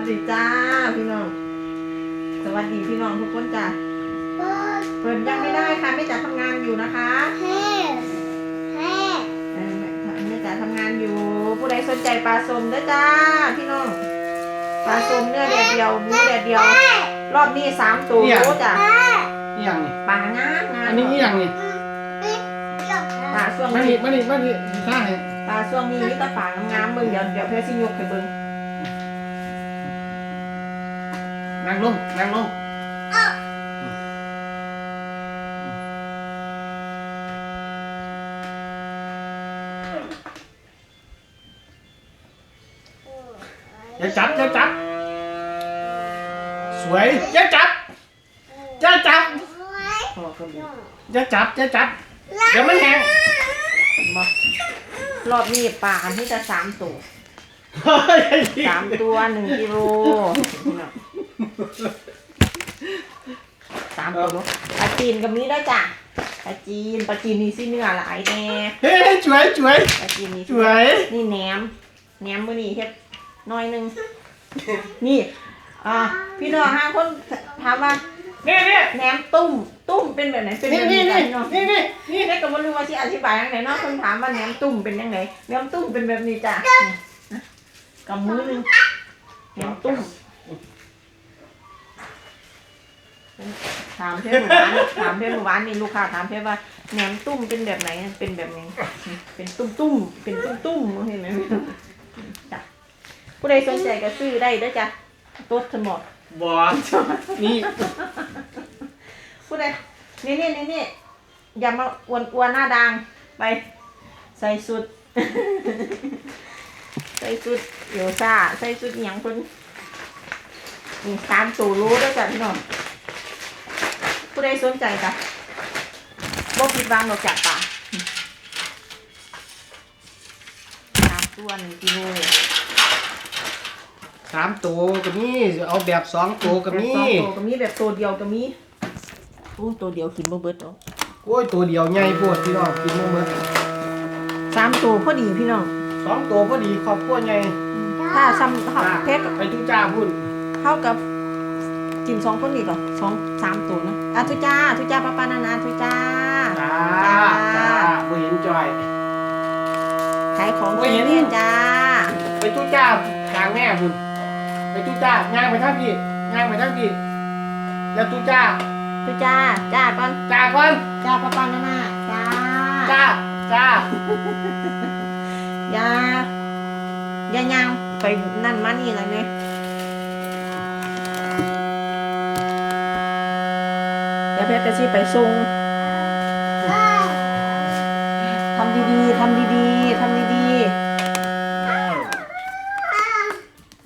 วัสดีจ้าพี่น้อง สวัสดีพี่น้องทุกคนจ้าเปิดยังไม่ได้ค่ะไม่จ๋าทำงานอยู่นะคะเออแม่จ๋าทำงานอยู่ ผู้ใดสนใจปลาส้มเด้อจ้าพี่น้อง ปลาส้มเนื้อแดดเดียวหมูแดดเดียว รอบนี้สามตัวรู้จ้ะนี่ยังนี่ปลางามงามอันนี้นี่ยังนี่ปลาช่วงมานี้ดิมาดิมาดิท่าให้ปลาช่วงนี้มีแต่ปลางามๆเบิ่งเดี๋ยวเดี๋ยวเพื่อสิยกให้เบิ่ง นั่งลงนั่งลงอย่าจับอย่าจับ สวยอย่าจับอย่าจับอย่าจับอย่าจับเดี๋ยวมันแห้งบ่รอบนี้ปลาที่จะสามตัวสามตัวหนึ่งกิโล สามตัวเนอะปลาจีนกับนี้ได้จ้ะปลาจีนปลาจีนนี่สิเนื้อหลายแน่เฮ้ยสวยสวยปลาจีนนี่สสิวยนี่แหนมแหนมมื้อนี้เฮ็ดน้อยหนึงนี่อ่าพี่น้องห้าคนถามว่านี่นี่แหนมตุ้มตุ้มเป็นแบบไหนเป็นแบนี่บนี่นี้นี่จ้ะพี่น้องนี่นี่นี่นี่ก็บ่รู้ว่าสิอธิบายยังไงเนาะคนถามว่าแหนมตุ้มเป็นยังไงแหนมตุ้มเป็นแบบนี้จ้ะนี่นะกำมือหนึงแหนมตุ้ม ถามเพื่อนหมู่บ้านถามเพื่อนหมู่บ้านนี่ลูกค้าถามเพื่อนว่าแหนมตุ้มเป็นแบบไหนเป็นแบบนี้เป็นตุ้มตุ้มๆเป็นตุ้มตุ้มๆเห็นไหมจ้ะผู้ใดสนใจก็ซื้อได้เด้อจ้ะตัวสมอดบอสนี่ผู้ใดนี่นี่นี่นี่อย่ามาอวนอวนหน้าดังไป ใส่สุด ใส่สุดเดี๋ยวซ่าใส่สุดอหย่างคนนี่สามตัวรู้ด้วยจ้ะพี่น้อง ผู้ใดสนใจจ้ะบ่ผิดหวังดอกจากป่าสามตัวหนึ่งกิโลสามตัวก็มีเอาแบบสองตัวก็มีแบบสองตัวก็มีแบบตัวเดียวก็มีอู้ตัวเดียวกินบ่เบิดหรอกโอ้ยตัวเดียวใหญ่โพดพี่น้องกินบ่หมดสามตัวพอดีพี่น้องสองตัวพอดีครอบครัวใหญ่ถ้าซ้ำเขาเพชรไปทุจ้าพุ่นเท่ากับ กินสองคนดีกว่าสองสามตัวนะอะทุจ้าทุจ้าป้าป้านานาทุจ้าจ้าจ้าจ้าบ่เห็นจอยขายของโอ้ยเห็นเรียนจ้า ไปทุจ้ากลางแม่พุ่นไปทุจ้าย่างไปทางพี่ย่างไปทางพี่แล้วทุจ้าทุจ้าจ้าก่อนจ้าก่อนจ้าป้าป้านานาจ้าจ้าจ้าอย่าอย่าย่างไปนั่นมานี่เลยไหม ดี๋ยวเพชรจะชี้ไปส่งทำดีๆทำดีๆทำดีๆ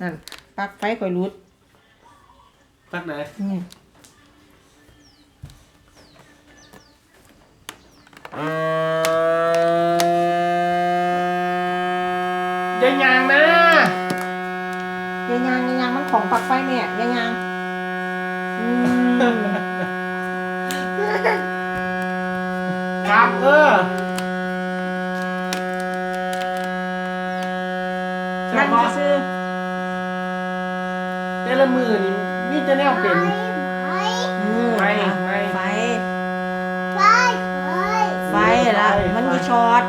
นั่นปลักไฟข่อยรุดตักไหนนี่อย่าย่างนะยายางยายางมันของปลักไฟเนี่ยยายางอืม ครับเออนั่นบ่ซื้อแต่ละมือนี่มีแต่แนวเป็นๆอืมไฟไฟไฟไฟละมันมีช็อต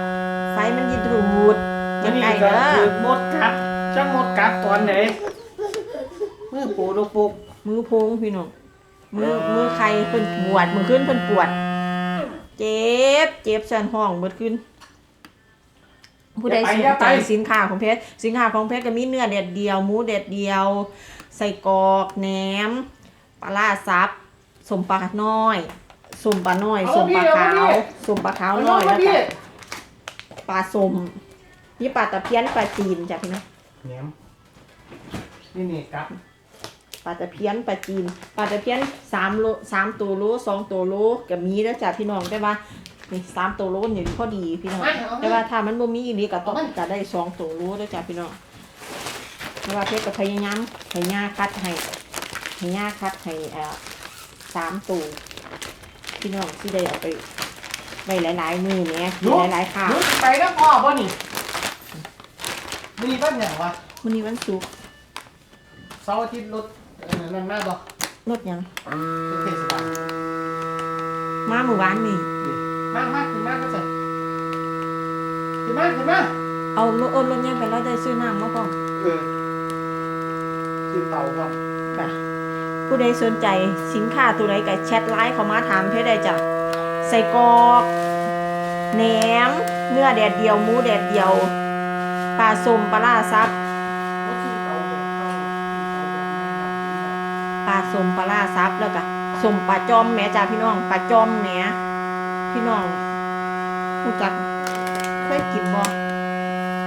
ไฟมันยีดูดอมัยันงนี่ไงก็เด้อคือมดกัดจังมดกัดตอนไหนมือปูลูกปุกมือโพงพี่น้องมือมือใครเพิ่นปวดมือขึ้นเพิ่นปวด เจ็บ เจ็บสันห้องเบิดขึ้น ผู้ใดสนใจสินค้าของเพชรสินค้าของเพชรก็มีเนื้อเด็ดเดียวหมูเด็ดเดียวใส่กรอกแหนมปลาร้าซับสมปลาน้อยสมปลาน้อยสมปลาขาวสมปลาขาวเอาน้อยมาแล้วพี่ก็ปลาสมนี่ปลาตะเพียนปลาจีนจ้ะพี่น้องแหนมนี่นี่กัด ปลาตะเพียนปลาจีนปลาตะเพียนสามโลสามตัวโลสองตัวโลกับมีแล้วจ้ะพี่น้องได้ปะนี่สามตัวโลนี่พอดีพี่น้องแต่ว่าถ้ามันบ่มีอีหลีก็ต้องจะได้สองตัวโลแล้วจ้ะพี่น้องแต่ว่าเพชรก็พยายามให้ย่าคัดให้ให้ย่าคัดให้เอ่อสามตัวพี่น้องที่ได้เอาไปไว้หลายๆมือเนี่ยหลายๆข่าวลุกไปแล้วพ่อป่ะนี่มีบ้านอย่างวะวันนี้วันศุกร์เสาร์อาทิตย์รถเอ่อนั่นมาบ่รถหยังรถเทศบาลมาหมู่บ้านนี่ มากมากขึ้นมากก็ใส่ขึ้นมาขึ้นมาเอารถโอนรถยังไปแล้วได้ซื้อน้ำมาพร้อมเออซื้อเตาก่อนค่ะผู้ใดสนใจสินค้าตัวใดก็แชทไลน์เข้ามาถามเพจได้จ้ะใส่กรอกแหนม เนื้อแดดเดียวหมูแดดเดียวปลาส้มปลาล่าซับ สมปลาล่าซับแล้วก็สมปลาจอมแม่จ้าพี่น้องปลาจอมแหม่พี่น้องรู้จักเคยกินบ่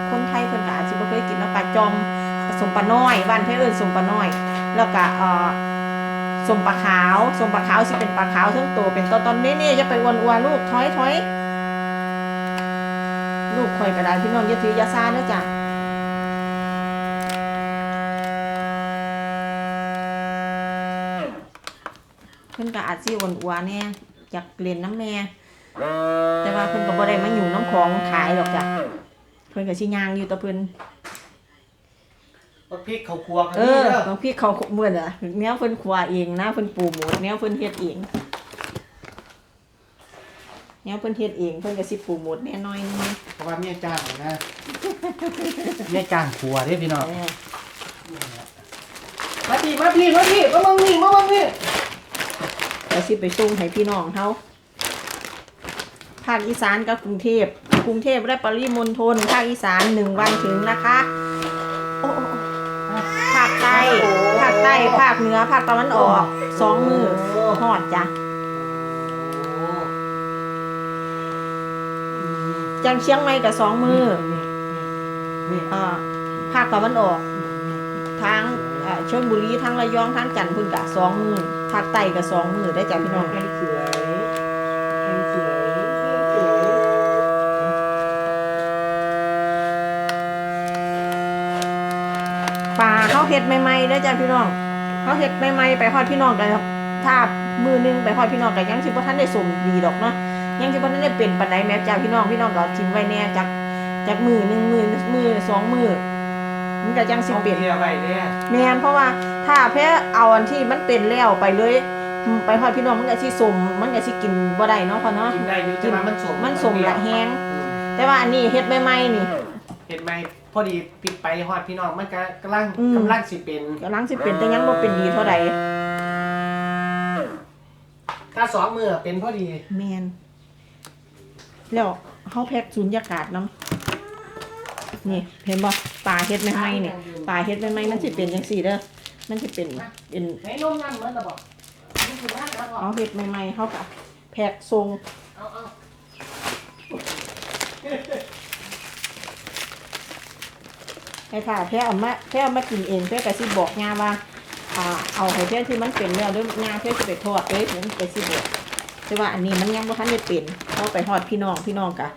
คนไทยเพิ่นก็อาจสิบ่เคยกินเนาะปลาจอมสมปลาน้อยบ้านเพิ่นเอิ้นสมปลาน้อย แล้วก็เอ่อสมปลาขาวสมปลาขาวสิเป็นปลาขาวทั้งตัวเป็นตอนๆนี่ๆอย่าไปวนอวลูกถอยถอยลูกข่อยก็ไดพี่น้องอย่าถืออย่าซาเด้อจ้ะ พิ่นก็อาจสิอ้วนอัวแน่อยากเรียนน้ำแม่ แต่ว่าเพิ่นก็บ่ได้มาอยู่น้ำของขายหรอกจ้ะเพิ่นก็สิย่างอยู่แตะเพิ่นรถพริกเขาครัวกันเอนี่อเด้อบางพี่เขาเหมือนอะแนวเพิ่นครัวเองนะเพิ่นปลูกหมดแนวเพิ่นเฮ็ดเองแนวเพิ่นเฮ็ดเองเพิ่นก็สิปลูกหมดแน่น้อยนึงเพราะว่าเมียจ้างนะเมียจ้างครัวเด้พี่น้องเออมาพี่มาพี่มาพี่มาบังนี่มาบังนี่ ก็สิไปส่งให้พี่น้องเฮาภาคอีสานกับกรุงเทพกรุงเทพและปริมณฑลภาคอีสานหนึ่งวันถึงนะคะโอ้ภาคใต้ภาคใต้ภาคเหนือภาคตะวันออกสองมือหอดจ้ะจังเชียงใหม่กับสองมืออ่าภาคตะวันออกทางชลบุรีทางระยองทางจันทร์พุ่นกะสองมือ ภาคใต้กับสองมือได้จ้ะพี่น้องให้สวยให้สวยให้สวยปลาเขาเฮ็ดใหม่ๆได้อจ้ะพี่น้องเขาเฮ็ดใหม่ๆไปฮอดพี่น้องกันถ้ามือหนึงไปฮอดพี่น้องกันยังสิบ่ทันได้สมดีดอกเนาะยังสิบ่ทันได้เป็นปานใดแม้จ้ะพี่น้องพี่น้องก็ทิ้งไว้แน่จักจักมือหนึงมือมือสองมือมันก็ยังสิต้องเป็นเกียร์ไปเนี่ยแม่นเพราะว่า ถ้าแพ้เอาอันที่มันเป็นแล้วไปเลยอืมไปฮอดพี่น้องมันก็สิสมมันก็สิกินบ่ได้เนาะพ่อเนาะกินได้อยู่แต่ว่ามันสมมันสมละแฮงแต่ว่าอันนี้เฮ็ดใหม่ๆนี่เห็นไหมพอดีปิดไปฮอดพี่น้องมันก็กำลังอืมกำลังสิเป็นกำลังสิเป็นแต่ยังบ่เป็นดีเท่าใดถ้าสองมือเป็นพอดีแม่นแล้วเฮาแพ็คสุญญากาศนํนี่เห็นบ่ปลาเฮ็ดใหม่ๆนี่ปลาเฮ็ดใหม่ๆมันสิเป็นจังซี่เด้อ มันสิเป็นเป็นให้นมนั่นเหมือนตะบอกนี่คือว่าแล้วก็เฮาเฮ็ดใหม่ๆเฮาก็แพ็คส่งเอาเอาให้ค่ะแพ้เอามาแพ้เอามากินเองแพ้ก็สิบอกย่าว่าอ่าเอาให้แพ้ที่มันเป็นแล้วเด้อย่าแพ้สิไปทอดเด้ผมไปสิบอกแต่ว่าอันนี้มันยังบ่ทันได้เป็นเอาไปทอดพี่น้องพี่น้องก็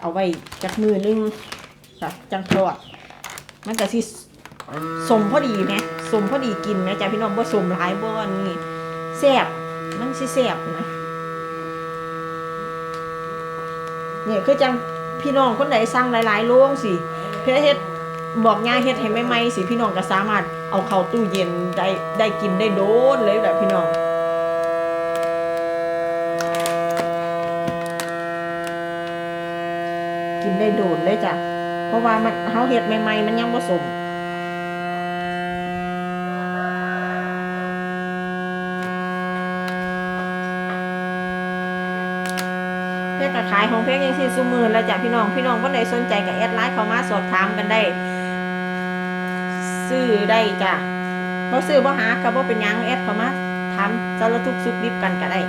เอาไว้จักมือนึงจ้ะจังทอดมันก็สิสมพอดีแหมส มพอดีกินแหมจ้ะพี่น้องบ่สมหลายบ่อันนี้แซ่บมันสิแซ่บนะเนี่ยคือจังพี่น้องคนไหนสั่งหลายๆโลงสิเพื่อเฮ็ดบอกย่าเฮ็ดให้ใหม่ๆสิพี่น้องก็สามารถเอาเข้าตู้เย็นได้ได้กินได้โดนเลยแบบพี่น้องกินได้โดนเลยจ้ะ เพราะว่ามันเฮาเฮ็ดใหม่ๆ มันยังบ่สมายของเพจยังสิซุมือแล้วจ้ะพี่น้องพี่น้องคนใดสนใจก็แอดไลน์เขามาสอบถามกันได้ซื้อได้จ้ะบ่ซื้อบ่หาก็บ่เป็นยังแอดเขามาถามสารทุกสุขดิบกันก็ได้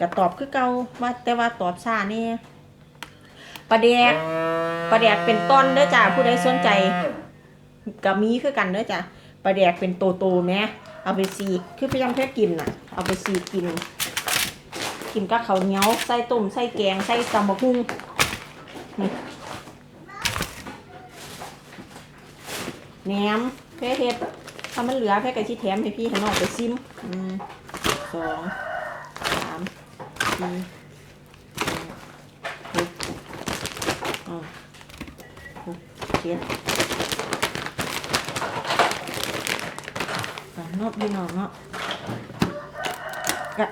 ก็ตอบคือเก่าว่าแต่ว่าตอบช้านี่ปลาแดกปลาแดกเป็นต้นเด้อจ้ะผู้ใดสนใจก็มีคือกันเด้อจ้ะปลาแดกเป็นโตโตแหมเอาไปสีคือพยายามแค่กินน่ะ เอาไปสีกิน กินกับข้าวเหนียวใส่ต้มใส่แกงใส่ตำบักหุ่งนี่แหนมเพชเฮ็ดถ้ามันเหลือแค่กระชี้แถมให้พี่ให้น้องไปซิมอืมสองสามสี่หกอ่าหกเจ็ดอะนอบพี่น้องเนาะ ก็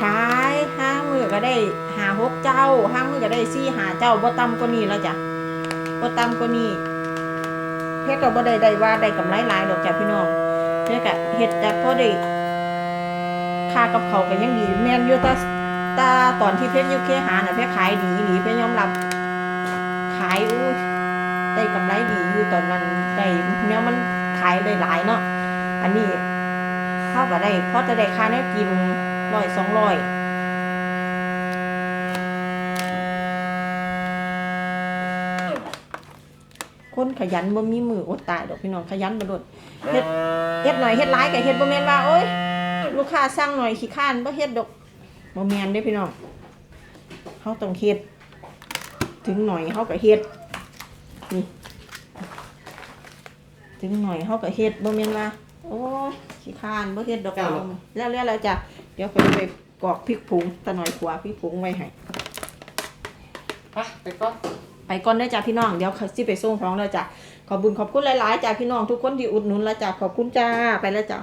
ขายห้างมือก็ได้หาหกเจ้าห้างมือก็ได้สี่หาเจ้าบ่ต่ำกว่านี้แล้วจ้ะบ่ต่ำกว่านี้เพื่อก็บ่ได้ได้ว่าได้กำไรหลายดอกจ้ะพี่น้องเพื่อก็เฮ็ดแต่พอได้ค่ากับเขาก็ยังดีแม่นอยู่แตาตาตอนที่เพชรยูเคหาน่ะเพชรขายดีหลีเพชรยอมรับขายอู้ได้กำไรดีอยู่ตอนนั้นได้เนี้ยมันขายได้หลายเนาะอันนี้ เท่ากับได้เพราะจะได้ค่าแนวกินร้อยสองร้อยคนขยันบ่มีมืออดตายดอกพี่น้องขยันบ่ดดเฮ็ดเฮ็ดหน่อยเฮ็ดหลายก็เฮ็ดบ่แม่นว่าโอ๊ยลูกค้าสั่งหน่อยขี้ข้านบ่เฮ็ดดอกบ่แม่นเด้พี่น้องเฮาต้องเฮ็ด ถึงหน่อยเขาก็เฮ็ดนี่ถึงหน่อยเขาก็เฮ็ดบ่แม่นว่า โอ้ยขี้คร้านบ่เฮ็ดดอกเอาแล้วแล้วแล้วจ้ะเดี๋ยวเขาจะไปกรอกพริกผงตะหน่อยขวาพริกผงไว้ให้ไปไปก่อน ไปก่อนเด้อจ้ะพี่น้องเดี๋ยวเขาสิไปส่งของแล้วจ้ะขอบคุญขอบคุณหลายๆจ้ะพี่น้องทุกคนที่อุดหนุนแล้วจ้ะขอบคุณจ้าไปแล้วจ้ะ